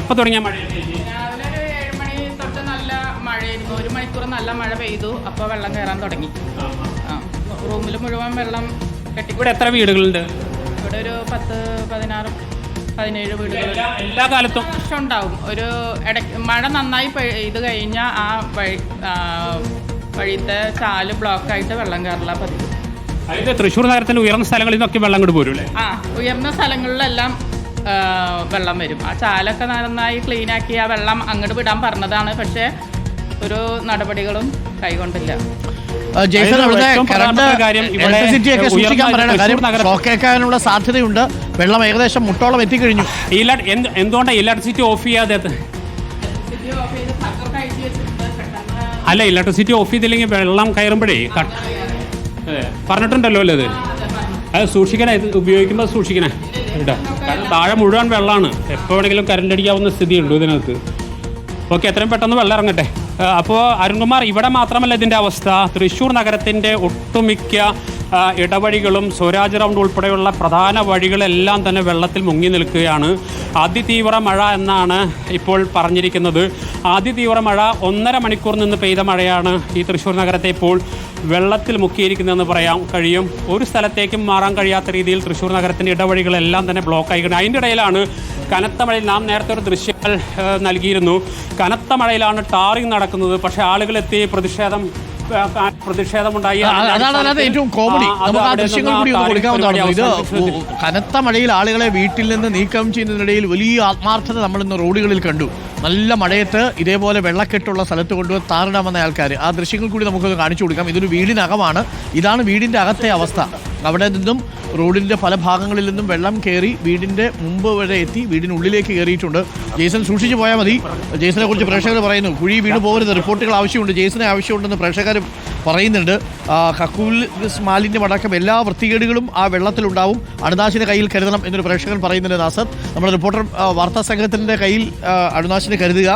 എപ്പോൾ തുടങ്ങിയ മഴ? രാവിലെ ഒരു ഏഴ് മണി തൊട്ട് നല്ല മഴയായിരുന്നു. ഒരു മണിക്കൂർ നല്ല മഴ പെയ്തു. അപ്പോൾ വെള്ളം കയറാൻ തുടങ്ങി. ആ റൂമിൽ മുഴുവൻ വെള്ളം കെട്ടി. ഇവിടെ എത്ര വീടുകളുണ്ട്? ഇവിടെ ഒരു പത്ത് പതിനാറ് പതിനേഴ് വീടുകൾ എല്ലാ കാലത്തും? വർഷം ഉണ്ടാവും. ഒരു ഇടയ്ക്ക് മഴ നന്നായി പെയ്ത് കഴിഞ്ഞാൽ ആ വഴി ആ, വഴിത്തെ ചാൽ ബ്ലോക്കായിട്ട് വെള്ളം കയറില്ല പതിവ്. അതായത് തൃശ്ശൂർ നഗരത്തിൽ ഉയർന്ന സ്ഥലങ്ങളിൽ നിന്നൊക്കെ വെള്ളം കൊണ്ട് പോരും അല്ലേ ആ ഉയർന്ന സ്ഥലങ്ങളിലെല്ലാം വെള്ളം വരും. ആ ചാലൊക്കെ നന്നായി ക്ലീനാക്കി ആ വെള്ളം അങ്ങോട്ട് വിടാൻ പറഞ്ഞതാണ്. പക്ഷേ ഒരു നടപടികളും കൈകൊണ്ടില്ല. ഷോക്കേക്കാനുള്ള സാധ്യതയുണ്ട്. വെള്ളം ഏകദേശം മുട്ടോളം എത്തിക്കഴിഞ്ഞു. എന്തുകൊണ്ടാണ് ഇലക്ട്രിസിറ്റി ഓഫ് ചെയ്യാതെ അല്ല ഇലക്ട്രിസിറ്റി ഓഫ് ചെയ്തില്ലെങ്കിൽ വെള്ളം കയറുമ്പോഴേ കട്ട് അതെ. പറഞ്ഞിട്ടുണ്ടല്ലോ അല്ലേ അത്? അത് സൂക്ഷിക്കണേ ഇത് ഉപയോഗിക്കുമ്പോൾ സൂക്ഷിക്കണേ. കേട്ടോ കാരണം താഴെ മുഴുവൻ വെള്ളമാണ്. എപ്പോൾ വേണമെങ്കിലും കറണ്ട് അടിക്കാവുന്ന സ്ഥിതിയുണ്ട് ഇതിനകത്ത്. ഓക്കെ എത്രയും പെട്ടെന്ന് വെള്ളം ഇറങ്ങട്ടെ. അപ്പോൾ അരുൺകുമാർ ഇവിടെ മാത്രമല്ല ഇതിന്റെ അവസ്ഥ. തൃശ്ശൂർ നഗരത്തിന്റെ ഒട്ടുമിക്ക ഇടവഴികളും സ്വരാജ് റൗണ്ട് ഉൾപ്പെടെയുള്ള പ്രധാന വഴികളെല്ലാം തന്നെ വെള്ളത്തിൽ മുങ്ങി നിൽക്കുകയാണ്. അതിതീവ്ര മഴ എന്നാണ് ഇപ്പോൾ പറഞ്ഞിരിക്കുന്നത്. അതിതീവ്ര മഴ ഒന്നര മണിക്കൂർ നിന്ന് പെയ്ത മഴയാണ് ഈ തൃശ്ശൂർ നഗരത്തെ ഇപ്പോൾ വെള്ളത്തിൽ മുക്കിയിരിക്കുന്നതെന്ന് പറയാൻ കഴിയും. ഒരു സ്ഥലത്തേക്കും മാറാൻ കഴിയാത്ത രീതിയിൽ തൃശ്ശൂർ നഗരത്തിന്റെ ഇടവഴികളെല്ലാം തന്നെ ബ്ലോക്ക് ആയിട്ടുണ്ട് അതിന്റെ ഇടയിലാണ് കനത്ത മഴയിൽ നാം നേരത്തെ ഒരു ദൃശ്യങ്ങൾ നൽകിയിരുന്നു. കനത്ത മഴയിലാണ് ടാറിങ് നടക്കുന്നത്. പക്ഷേ ആളുകളെത്തി പ്രതിഷേധം പ്രതിഷേധമുണ്ടായി. അതാണ് ഏറ്റവും കോമഡി. ആ, നമുക്ക് ആ ദൃശ്യങ്ങൾ കൂടി ഒന്ന് കൊടുക്കാവുന്നതാണ് ഇത് കനത്ത മഴയിൽ ആളുകളെ വീട്ടിൽ നിന്ന് നീക്കം ചെയ്യുന്നതിനിടയിൽ വലിയ ആത്മാർത്ഥത നമ്മൾ ഇന്ന് റോഡുകളിൽ കണ്ടു. നല്ല മഴയത്ത് ഇതേപോലെ വെള്ളക്കെട്ടുള്ള സ്ഥലത്ത് കൊണ്ടുപോയി താറിടാമെന്ന ആൾക്കാർ ആ ദൃശ്യങ്ങൾ കൂടി നമുക്കൊന്ന് കാണിച്ചു കൊടുക്കാം. ഇതൊരു വീടിനകമാണ്. ഇതാണ് വീടിന്റെ അകത്തെ അവസ്ഥ. അവിടെ നിന്നും റോഡിന്റെ പല ഭാഗങ്ങളിൽ നിന്നും വെള്ളം കയറി വീടിന്റെ മുമ്പ് വരെ എത്തി വീടിനുള്ളിലേക്ക് കയറിയിട്ടുണ്ട്. ജേസൺ സൂക്ഷിച്ചു പോയാൽ മതി. ജേസനെ കുറിച്ച് പ്രേക്ഷകർ പറയുന്നു. കുഴി വീണ് പോകരുത്. റിപ്പോർട്ടുകൾ ആവശ്യമുണ്ട്. ജേസനെ ആവശ്യമുണ്ടെന്ന് പ്രേക്ഷകർ പറയുന്നുണ്ട്. കക്കൂൽ മാലിന്യം അടക്കം എല്ലാ വൃത്തികേടുകളും ആ വെള്ളത്തിലുണ്ടാവും. അണുനാശിന്റെ കയ്യിൽ കരുതണം എന്നൊരു പ്രേക്ഷകൻ പറയുന്നുണ്ട് നാസർ നമ്മുടെ റിപ്പോർട്ടർ വാർത്താ സംഘത്തിന്റെ കയ്യിൽ അണുനാശിനെ കരുതുക.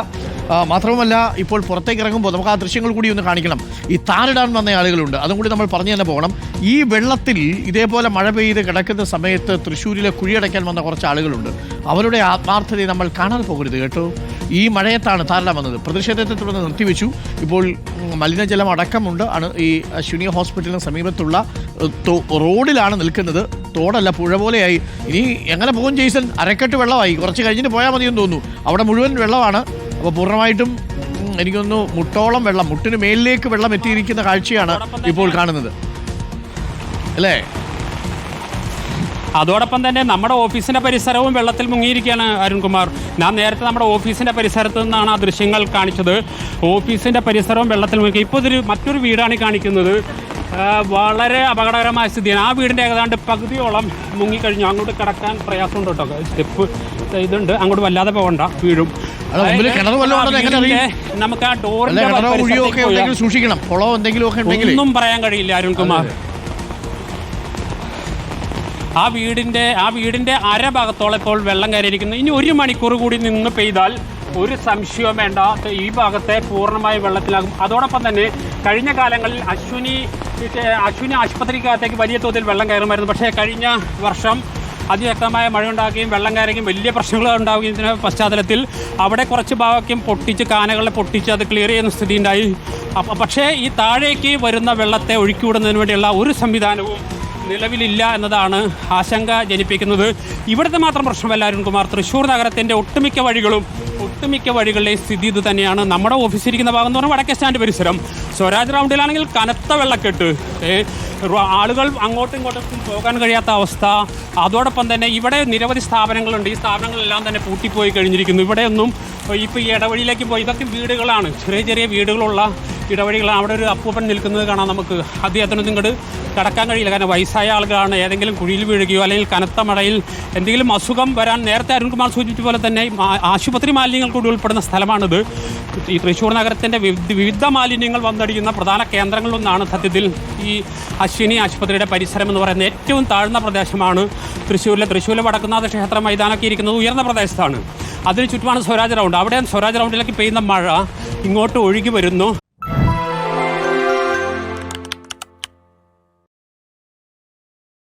മാത്രവുമല്ല ഇപ്പോൾ പുറത്തേക്ക് ഇറങ്ങുമ്പോൾ നമുക്ക് ആ ദൃശ്യങ്ങൾ കൂടി ഒന്ന് കാണിക്കണം. ഈ താരിടാൻ വന്ന ആളുകളുണ്ട്. അതും കൂടി നമ്മൾ പറഞ്ഞു തന്നെ പോകണം. ഈ വെള്ളത്തിൽ ഇതേപോലെ മഴ പെയ്ത് കിടക്കുന്ന സമയത്ത് തൃശ്ശൂരിലെ കുഴിയടയ്ക്കാൻ വന്ന കുറച്ച് ആളുകളുണ്ട്. അവരുടെ ആത്മാർത്ഥതയെ നമ്മൾ കാണാൻ പോകരുത് കേട്ടോ. ഈ മഴയത്താണ് താരിടാൻ വന്നത്. പ്രതിഷേധത്തെ തുടർന്ന് നിർത്തിവെച്ചു. ഇപ്പോൾ മലിനജലം അടക്കമുണ്ട്. ആണ് ഈ അശ്വിനി ഹോസ്പിറ്റലിന് സമീപത്തുള്ള റോഡിലാണ് നിൽക്കുന്നത്. തോടല്ല പുഴ പോലെയായി. ഇനി എങ്ങനെ പോകും ജെയ്സൺ? അരക്കെട്ട് വെള്ളമായി. കുറച്ച് കഴിഞ്ഞിട്ട് പോയാൽ മതിയെന്ന് തോന്നുന്നു. അവിടെ മുഴുവൻ വെള്ളമാണ്. അപ്പോൾ പൂർണമായിട്ടും എനിക്കൊന്ന് മുട്ടോളം വെള്ളം മുട്ടിന് മേലിലേക്ക് വെള്ളം എത്തിയിരിക്കുന്ന കാഴ്ചയാണ് ഇപ്പോൾ കാണുന്നത്. അല്ലേ? അതോടൊപ്പം തന്നെ നമ്മുടെ ഓഫീസിന്റെ പരിസരവും വെള്ളത്തിൽ മുങ്ങിയിരിക്കുകയാണ് അരുൺകുമാർ. ഞാൻ നേരത്തെ നമ്മുടെ ഓഫീസിന്റെ പരിസരത്ത് നിന്നാണ് ആ ദൃശ്യങ്ങൾ കാണിച്ചത്. ഓഫീസിന്റെ പരിസരവും വെള്ളത്തിൽ മുങ്ങി. ഇപ്പോൾ ഇതൊരു മറ്റൊരു വീടാണ് കാണിക്കുന്നത്. വളരെ അപകടകരമായ സ്ഥിതിയാണ്. ആ വീടിന്റെ ഏതാണ്ട് പകുതിയോളം മുങ്ങിക്കഴിഞ്ഞു. അങ്ങോട്ട് കിടക്കാൻ പ്രയാസമുണ്ട് കേട്ടോ. സ്റ്റെപ്പ് ഇതുണ്ട്. അങ്ങോട്ട് വല്ലാതെ പോകണ്ട വീഴും മുമ്പിൽ കിണർ വല്ലതും ഉണ്ടെന്ന് എങ്ങനെ അറിയും? നമുക്ക് ആ ഡോറിന്റെ കിണറോ കുഴിയോ ഒക്കെ ഉണ്ടെങ്കിൽ സൂക്ഷിക്കണം. കുളമോ എന്തെങ്കിലും ഒക്കെ ഉണ്ടെങ്കിൽ ഒന്നും പറയാൻ കഴിയില്ല അരുൺകുമാർ. ആ വീടിന്റെ ആ വീടിന്റെ അര ഭാഗത്തോളം ഇപ്പോൾ വെള്ളം കയറിയിരിക്കുന്നു. ഇനി ഒരു മണിക്കൂർ കൂടി നിന്ന് പെയ്താൽ ഒരു സംശയവും വേണ്ട. ഈ ഭാഗത്തെ പൂർണമായി വെള്ളത്തിലാകും. അതോടൊപ്പം തന്നെ കഴിഞ്ഞ കാലങ്ങളിൽ അശ്വിനി അശ്വിനി ആശുപത്രിക്കകത്തേക്ക് വലിയ തോതിൽ വെള്ളം കയറുമായിരുന്നു. പക്ഷേ കഴിഞ്ഞ വർഷം അതിശക്തമായ മഴ ഉണ്ടാകുകയും വെള്ളം കയറുകയും വലിയ പ്രശ്നങ്ങൾ ഉണ്ടാവുകയും പശ്ചാത്തലത്തിൽ അവിടെ കുറച്ച് ഭാഗം പൊട്ടിച്ച് കാനകളെ പൊട്ടിച്ച് അത് ക്ലിയർ ചെയ്യുന്ന സ്ഥിതി ഉണ്ടായി. പക്ഷേ ഈ താഴേക്ക് വരുന്ന വെള്ളത്തെ ഒഴുക്കിവിടുന്നതിന് വേണ്ടിയുള്ള ഒരു സംവിധാനവും നിലവിലില്ല എന്നതാണ് ആശങ്ക ജനിപ്പിക്കുന്നത്. ഇവിടുത്തെ മാത്രം പ്രശ്നമല്ല അരുൺകുമാർ. തൃശ്ശൂർ നഗരത്തിന്റെ ഒട്ടുമിക്ക വഴികളും ഒട്ടുമിക്ക വഴികളുടെയും സ്ഥിതി ഇത് തന്നെയാണ്. നമ്മുടെ ഓഫീസിരിക്കുന്ന ഭാഗം എന്ന് പറഞ്ഞാൽ വടക്കേ സ്റ്റാൻഡ് പരിസരം. സ്വരാജ് റൗണ്ടിലാണെങ്കിൽ കനത്ത വെള്ളക്കെട്ട്. ആളുകൾ അങ്ങോട്ടും ഇങ്ങോട്ടും പോകാൻ കഴിയാത്ത അവസ്ഥ. അതോടൊപ്പം തന്നെ ഇവിടെ നിരവധി സ്ഥാപനങ്ങളുണ്ട്. ഈ സ്ഥാപനങ്ങളെല്ലാം തന്നെ പൂട്ടിപ്പോയി കഴിഞ്ഞിരിക്കുന്നു. ഇവിടെയൊന്നും ഇപ്പോൾ ഈ ഇടവഴിയിലേക്ക് പോയി. ഇതൊക്കെ വീടുകളാണ്. ചെറിയ ചെറിയ വീടുകളുള്ള ഇടവഴികളാണ്. അവിടെ ഒരു അപ്പൂപ്പൻ നിൽക്കുന്നത് കാണാം നമുക്ക്. അദ്ദേഹത്തിനൊന്നും ഇങ്ങോട്ട് കടക്കാൻ കഴിയില്ല. കാരണം വയസ്സായ ആളുകളാണ്. ഏതെങ്കിലും കുഴിയിൽ വീഴുകയോ അല്ലെങ്കിൽ കനത്ത മഴയിൽ എന്തെങ്കിലും അസുഖം വരാൻ നേരത്തെ അരുൺകുമാർ സൂചിപ്പിച്ച പോലെ തന്നെ ആശുപത്രി മാലിന്യങ്ങൾ കൂടി ഉൾപ്പെടുന്ന സ്ഥലമാണിത്. ഈ തൃശ്ശൂർ നഗരത്തിന്റെ വിവിധ മാലിന്യങ്ങൾ വന്നടിയുന്ന പ്രധാന കേന്ദ്രങ്ങളിലൊന്നാണ് സത്യത്തിൽ ഈ അശ്വിനി ആശുപത്രിയുടെ പരിസരം എന്ന് പറയുന്ന ഏറ്റവും താഴ്ന്ന പ്രദേശമാണ് തൃശ്ശൂരിലെ തൃശ്ശൂരിലെ വടക്കുന്നാഥ ക്ഷേത്ര മൈതാനമൊക്കെ ഇരിക്കുന്നത് ഉയർന്ന പ്രദേശത്താണ്. അതിന് ചുറ്റുമാണ് സ്വരാജ് റൗണ്ട്. അവിടെ സ്വരാജ് റൗണ്ടിലേക്ക് പെയ്യുന്ന മഴ ഇങ്ങോട്ട് ഒഴുകി വരുന്നു.